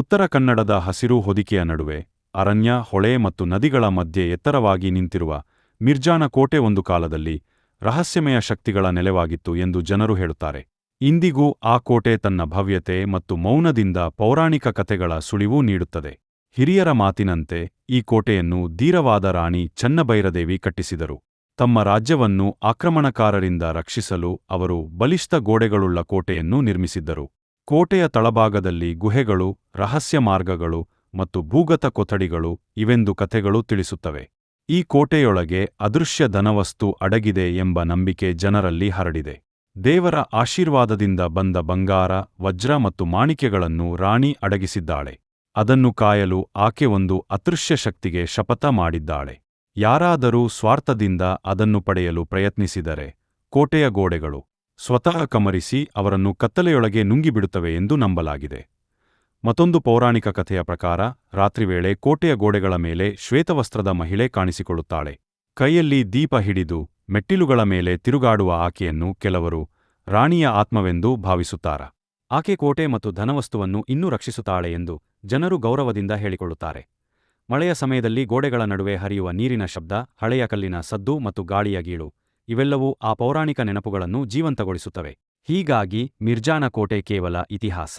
ಉತ್ತರ ಕನ್ನಡದ ಹಸಿರು ಹೊದಿಕೆಯ ನಡುವೆ ಅರಣ್ಯ, ಹೊಳೆ ಮತ್ತು ನದಿಗಳ ಮಧ್ಯೆ ಎತ್ತರವಾಗಿ ನಿಂತಿರುವ ಮಿರ್ಜಾನ ಕೋಟೆ ಒಂದು ಕಾಲದಲ್ಲಿ ರಹಸ್ಯಮಯ ಶಕ್ತಿಗಳ ನೆಲೆವಾಗಿತ್ತು ಎಂದು ಜನರು ಹೇಳುತ್ತಾರೆ. ಇಂದಿಗೂ ಆ ಕೋಟೆ ತನ್ನ ಭವ್ಯತೆ ಮತ್ತು ಮೌನದಿಂದ ಪೌರಾಣಿಕ ಕಥೆಗಳ ಸುಳಿವು ನೀಡುತ್ತದೆ. ಹಿರಿಯರ ಮಾತಿನಂತೆ ಈ ಕೋಟೆಯನ್ನು ಧೀರವಾದ ರಾಣಿ ಚನ್ನಭೈರದೇವಿ ಕಟ್ಟಿಸಿದರು. ತಮ್ಮ ರಾಜ್ಯವನ್ನು ಆಕ್ರಮಣಕಾರರಿಂದ ರಕ್ಷಿಸಲು ಅವರು ಬಲಿಷ್ಠ ಗೋಡೆಗಳುಳ್ಳ ಕೋಟೆಯನ್ನು ನಿರ್ಮಿಸಿದ್ದರು. ಕೋಟೆಯ ತಳಭಾಗದಲ್ಲಿ ಗುಹೆಗಳು, ರಹಸ್ಯ ಮಾರ್ಗಗಳು ಮತ್ತು ಭೂಗತ ಕೊಠಡಿಗಳು ಇವೆಂದು ಕಥೆಗಳು ತಿಳಿಸುತ್ತವೆ. ಈ ಕೋಟೆಯೊಳಗೆ ಅದೃಶ್ಯ ಧನವಸ್ತು ಅಡಗಿದೆ ಎಂಬ ನಂಬಿಕೆ ಜನರಲ್ಲಿ ಹರಡಿದೆ. ದೇವರ ಆಶೀರ್ವಾದದಿಂದ ಬಂದ ಬಂಗಾರ, ವಜ್ರ ಮತ್ತು ಮಾಣಿಕ್ಯಗಳನ್ನು ರಾಣಿ ಅಡಗಿಸಿದ್ದಾಳೆ. ಅದನ್ನು ಕಾಯಲು ಆಕೆ ಒಂದು ಅದೃಶ್ಯ ಶಕ್ತಿಗೆ ಶಪಥ ಮಾಡಿದ್ದಾಳೆ. ಯಾರಾದರೂ ಸ್ವಾರ್ಥದಿಂದ ಅದನ್ನು ಪಡೆಯಲು ಪ್ರಯತ್ನಿಸಿದರೆ ಕೋಟೆಯ ಗೋಡೆಗಳು ಸ್ವತಃ ಕಮರಿಸಿ ಅವರನ್ನು ಕತ್ತಲೆಯೊಳಗೆ ನುಂಗಿಬಿಡುತ್ತವೆ ಎಂದು ನಂಬಲಾಗಿದೆ. ಮತ್ತೊಂದು ಪೌರಾಣಿಕ ಕಥೆಯ ಪ್ರಕಾರ, ರಾತ್ರಿ ವೇಳೆ ಕೋಟೆಯ ಗೋಡೆಗಳ ಮೇಲೆ ಶ್ವೇತವಸ್ತ್ರದ ಮಹಿಳೆ ಕಾಣಿಸಿಕೊಳ್ಳುತ್ತಾಳೆ. ಕೈಯಲ್ಲಿ ದೀಪ ಹಿಡಿದು ಮೆಟ್ಟಿಲುಗಳ ಮೇಲೆ ತಿರುಗಾಡುವ ಆಕೆಯನ್ನು ಕೆಲವರು ರಾಣಿಯ ಆತ್ಮವೆಂದು ಭಾವಿಸುತ್ತಾರ. ಆಕೆ ಕೋಟೆ ಮತ್ತು ಧನವಸ್ತುವನ್ನು ಇನ್ನೂ ರಕ್ಷಿಸುತ್ತಾಳೆ ಎಂದು ಜನರು ಗೌರವದಿಂದ ಹೇಳಿಕೊಳ್ಳುತ್ತಾರೆ. ಮಳೆಯ ಸಮಯದಲ್ಲಿ ಗೋಡೆಗಳ ನಡುವೆ ಹರಿಯುವ ನೀರಿನ ಶಬ್ದ, ಹಳೆಯ ಕಲ್ಲಿನ ಸದ್ದು ಮತ್ತು ಗಾಳಿಯ ಗೀಳು. ಇವೆಲ್ಲವೂ ಆ ಪೌರಾಣಿಕ ನೆನಪುಗಳನ್ನು ಜೀವಂತಗೊಳಿಸುತ್ತವೆ. ಹೀಗಾಗಿ ಮಿರ್ಜಾನ ಕೋಟೆ ಕೇವಲ ಇತಿಹಾಸ.